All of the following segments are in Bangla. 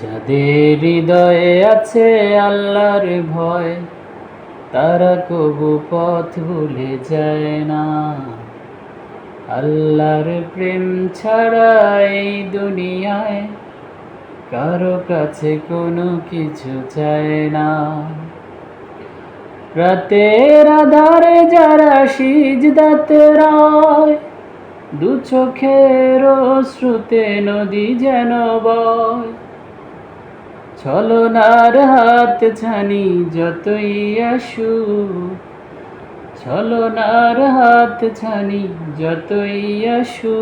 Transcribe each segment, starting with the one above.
যাদের হৃদয়ে আছে আল্লাহর ভয়, তারা কবু পথ ভুলে যায় না। আল্লাহর প্রেম ছাড়া এই দুনিয়ায় কারও কাছে কোনো কিছু চায় না। রাতের আধারে যারা সিজদাতে রয়, দু চোখের শ্রুতে নদী যেন বয়। ছলনার হাত ছানি যতই আসু, ছলনার হাত ছানি যতই আসু,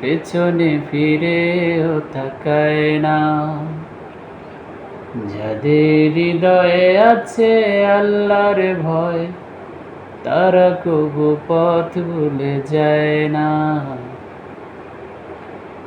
পেছনে ফিরেও তাকায় না। যাদের হৃদয়ে আছে আল্লাহর ভয়, তারা কবু পথ ভুলে যায় না।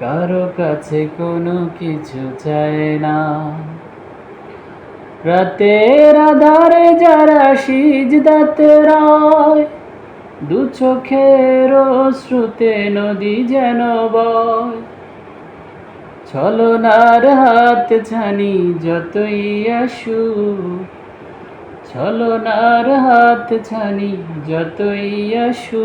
কারও কাছে কোনো কিছু চায় না। রাতের আধারে যারা সিজদাতে রয়, দু চোখের শ্রুতে নদী যেন বয়। ছলনার হাত ছানি যতই আসু ছলনার হাত ছানি যতই আসু